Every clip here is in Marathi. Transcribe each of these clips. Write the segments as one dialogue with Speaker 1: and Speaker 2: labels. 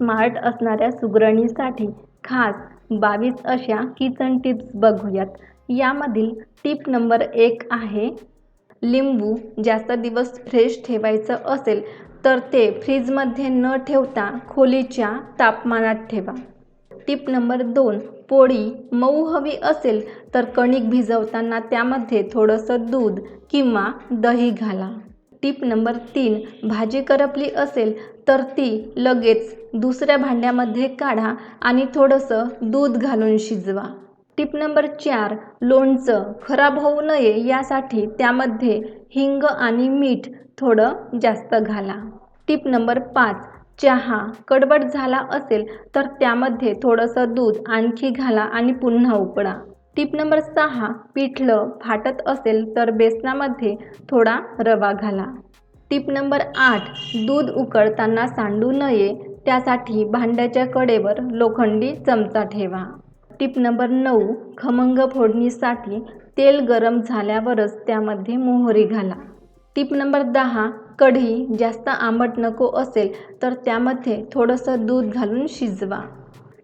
Speaker 1: स्मार्ट असणाऱ्या सुगरणीसाठी खास बावीस अशा किचन टिप्स बघूयात. यामधील टिप नंबर एक आहे लिंबू जास्त दिवस फ्रेश ठेवायचं असेल तर ते फ्रीजमध्ये न ठेवता खोलीच्या तापमानात ठेवा. टिप नंबर दोन पोळी मऊ हवी असेल तर कणिक भिजवताना त्यामध्ये थोडंसं दूध किंवा दही घाला. टीप नंबर तीन भाजी करपली असेल तर ती लगेच दुसऱ्या भांड्यामध्ये काढा आणि थोडंसं दूध घालून शिजवा. टिप नंबर चार लोणचं खराब होऊ नये यासाठी त्यामध्ये हिंग आणि मीठ थोडं जास्त घाला. टिप नंबर पाच चहा कडबड झाला असेल तर त्यामध्ये थोडंसं दूध आणखी घाला आणि पुन्हा उकळा टिप नंबर सहा पिठलं फाटत असेल तर बेसनामध्ये थोडा रवा घाला. टिप नंबर आठ दूध उकळताना सांडू नये त्यासाठी भांड्याच्या कडेवर लोखंडी चमचा ठेवा. टिप नंबर नऊ खमंग फोडणीसाठी तेल गरम झाल्यावरच त्यामध्ये मोहरी घाला. टिप नंबर दहा कढी जास्त आंबट नको असेल तर त्यामध्ये थोडंसं दूध घालून शिजवा.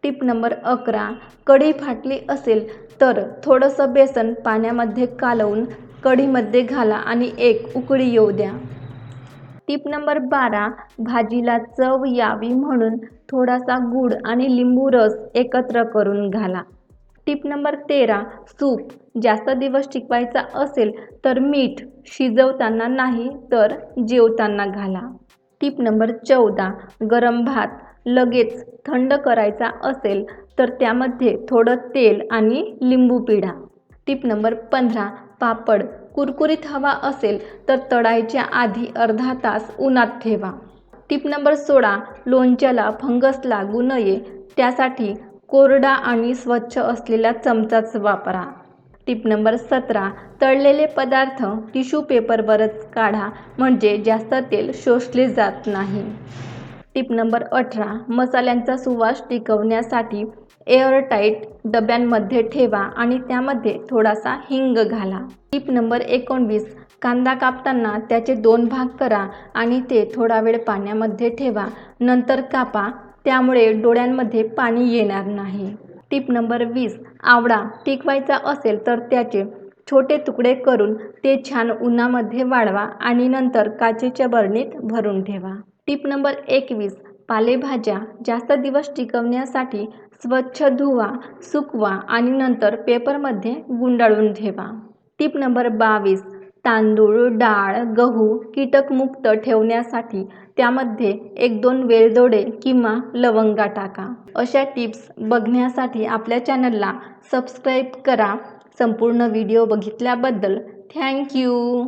Speaker 1: टिप नंबर अकरा कढी फाटली असेल तर थोडंसं बेसन पाण्यामध्ये कालवून कढीमध्ये घाला आणि एक उकळी येऊ द्या. टिप नंबर बारा भाजीला चव यावी म्हणून थोडासा गूळ आणि लिंबू रस एकत्र करून घाला. टिप नंबर तेरा सूप जास्त दिवस टिकवायचा असेल तर मीठ शिजवताना नाही तर जेवताना घाला. टिप नंबर चौदा गरम भात लगेच थंड करायचा असेल तर त्यामध्ये थोडं तेल आणि लिंबू पिढा. टिप नंबर पंधरा पापड. कुरकुरीत हवा असेल तर तळायच्या आधी अर्धा तास उन्हात ठेवा. टिप नंबर सोळा लोणच्याला फंगस लागू नये. त्यासाठी कोरडा आणि स्वच्छ असलेला चमचाच वापरा. टिप नंबर सतरा तळलेले पदार्थ टिश्यू पेपरवरच काढा म्हणजे जास्त तेल शोषले जात नाही. टिप नंबर अठरा मसाल्यांचा सुवास टिकवण्यासाठी एअरटाईट डब्यांमध्ये ठेवा आणि त्यामध्ये थोडासा हिंग घाला. टिप नंबर एकोणवीस कांदा कापताना त्याचे दोन भाग करा आणि ते थोडा वेळ पाण्यामध्ये ठेवा. नंतर कापा त्यामुळे डोळ्यांमध्ये पाणी येणार नाही. टिप नंबर वीस आवळा टिकवायचा असेल तर त्याचे छोटे तुकडे करून ते छान उन्हामध्ये वाळवा आणि नंतर काचेच्या बरणीत भरून ठेवा. टिप नंबर एकवीस. पालेभाज्या जास्त दिवस टिकवण्यासाठी स्वच्छ धुवा सुकवा आणि नंतर पेपरमध्ये गुंडाळून ठेवा. टिप नंबर बावीस. तांदूळ डाळ गहू कीटकमुक्त ठेवण्यासाठी त्यामध्ये एक दोन वेलदोडे किंवा लवंगा टाका. अशा टिप्स बघण्यासाठी आपल्या चॅनलला सबस्क्राईब करा. संपूर्ण व्हिडिओ बघितल्याबद्दल थँक्यू.